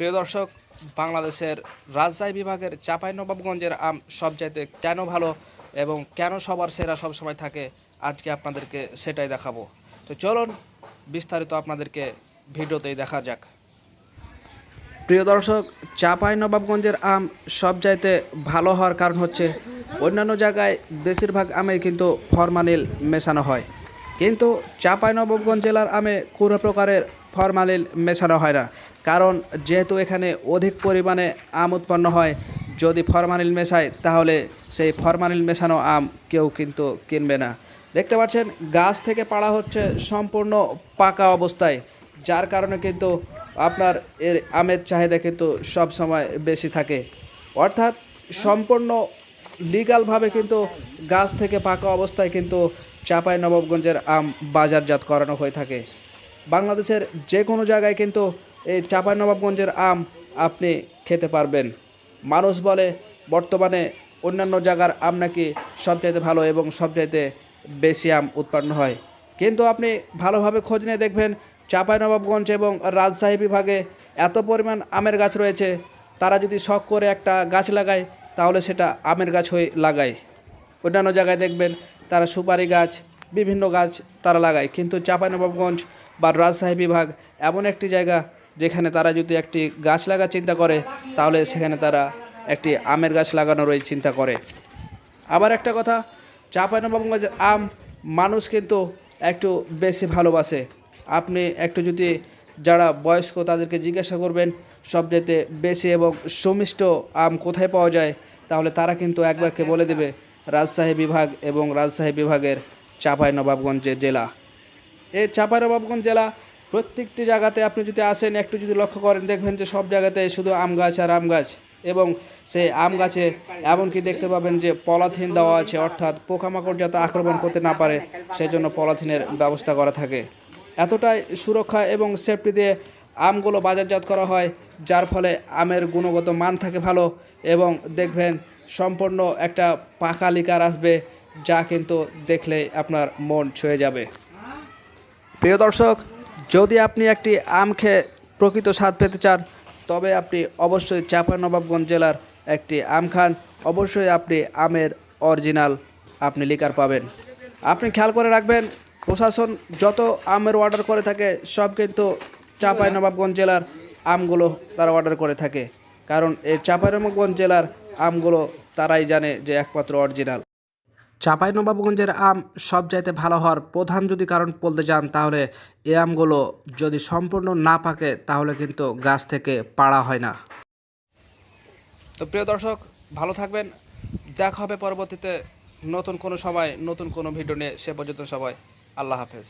প্রিয় দর্শক, বাংলাদেশের রাজশাহী বিভাগের চাঁপাইনবাবগঞ্জের আম সবচাইতে কেন ভালো এবং কেন সবার সেরা সবসময় থাকে, আজকে আপনাদেরকে সেটাই দেখাবো। তো চলুন, বিস্তারিত আপনাদেরকে ভিডিওতেই দেখা যাক। প্রিয় দর্শক নবাবগঞ্জের আম সবচাইতে ভালো হওয়ার কারণ হচ্ছে, অন্যান্য জায়গায় বেশিরভাগ আমে কিন্তু ফরমালিন মেশানো হয়। কিন্তু নবাবগঞ্জ জেলার আমে কোনো প্রকারের ফরমালিল মেশানো হয় না। কারণ যেহেতু এখানে অধিক পরিমাণে আম উৎপন্ন হয়, যদি ফরমালিন মেশায়, তাহলে সেই ফরমালিন মেশানো আম কেউ কিন্তু কিনবে না। দেখতে পাচ্ছেন, গাছ থেকে পাড়া হচ্ছে সম্পূর্ণ পাকা অবস্থায়, যার কারণে কিন্তু আপনার এর আমের চাহিদা কিন্তু সব সময় বেশি থাকে। অর্থাৎ সম্পূর্ণ লিগালভাবে কিন্তু গাছ থেকে পাকা অবস্থায় কিন্তু চাপাই নবাবগঞ্জের আম বাজারজাত করানো হয়ে থাকে। বাংলাদেশের যে কোনো জায়গায় কিন্তু এই নবাবগঞ্জের আম আপনি খেতে পারবেন। মানুষ বলে, বর্তমানে অন্যান্য জায়গার আম নাকি সবচাইতে ভালো এবং সবচাইতে বেশি আম উৎপন্ন হয়। কিন্তু আপনি ভালোভাবে খোঁজ নিয়ে দেখবেন, চাঁপাইনবাবগঞ্জ এবং রাজশাহী বিভাগে এত পরিমাণ আমের গাছ রয়েছে, তারা যদি শখ করে একটা গাছ লাগায়, তাহলে সেটা আমের গাছ হয়ে লাগায়। অন্যান্য জায়গায় দেখবেন, তারা সুপারি গাছ, বিভিন্ন গাছ তারা লাগায়। কিন্তু চাঁপাইনবাবগঞ্জ বা রাজশাহী বিভাগ এমন একটি জায়গা যেখানে তারা যদি একটি গাছ লাগা চিন্তা করে, তাহলে সেখানে তারা একটি আমের গাছ লাগানোর লাগানোরই চিন্তা করে। আবার একটা কথা, চাঁপাইনবাবগঞ্জের আম মানুষ কিন্তু একটু বেশি ভালোবাসে। আপনি একটু যদি যারা বয়স্ক তাদেরকে জিজ্ঞাসা করবেন সবচেয়ে বেশি এবং সুমিষ্ট আম কোথায় পাওয়া যায়, তাহলে তারা কিন্তু একবারকে বলে দেবে, রাজশাহী বিভাগ এবং রাজশাহী বিভাগের চাঁপাইনবাবগঞ্জ যে জেলা। এই চাঁপাইনবাবগঞ্জ জেলা প্রত্যেকটি জায়গাতে আপনি যদি আসেন, একটু যদি লক্ষ্য করেন, দেখবেন যে সব জায়গাতে শুধু আম গাছ আর আম গাছ এবং সেই আম গাছে এমনকি দেখতে পাবেন যে পলাথিন দেওয়া আছে, অর্থাৎ পোকামাকড় যাতে আক্রমণ করতে না পারে সেই জন্য পলাথিনের ব্যবস্থা করা থাকে। এতটাই সুরক্ষা এবং সেফটি দিয়ে আমগুলো বাজারজাত করা হয়, যার ফলে আমের গুণগত মান থাকে ভালো এবং দেখবেন সম্পূর্ণ একটা পাকা লিকার আসবে, যা কিন্তু দেখলে আপনার মন ছুঁয়ে যাবে। প্রিয় দর্শক যদি আপনি একটি আম খেয়ে প্রকৃত স্বাদ পেতে চান, তবে আপনি অবশ্যই চাঁপাইনবাবগঞ্জ জেলার একটি আম খান। অবশ্যই আপনি আমের অরিজিনাল আপনি লিকার পাবেন। আপনি খেয়াল করে রাখবেন, প্রশাসন যত আমের অর্ডার করে থাকে, সব কিন্তু চাঁপাইনবাবগঞ্জ জেলার আমগুলো তারা অর্ডার করে থাকে। কারণ এই চাঁপাইনবাবগঞ্জ জেলার আমগুলো তারাই জানে যে একমাত্র অরিজিনাল চাঁপাইনবাবগঞ্জের আম সব সবচাইতে ভালো হওয়ার প্রধান যদি কারণ বলতে যান তাহলে এই আমগুলো যদি সম্পূর্ণ না পাকে, তাহলে কিন্তু গাছ থেকে পাড়া হয় না। তো প্রিয় দর্শক, ভালো থাকবেন। দেখা হবে পরবর্তীতে নতুন কোনো সময়, নতুন কোনো ভিডিও নিয়ে, সে পর্যন্ত সবাই আল্লাহ হাফেজ।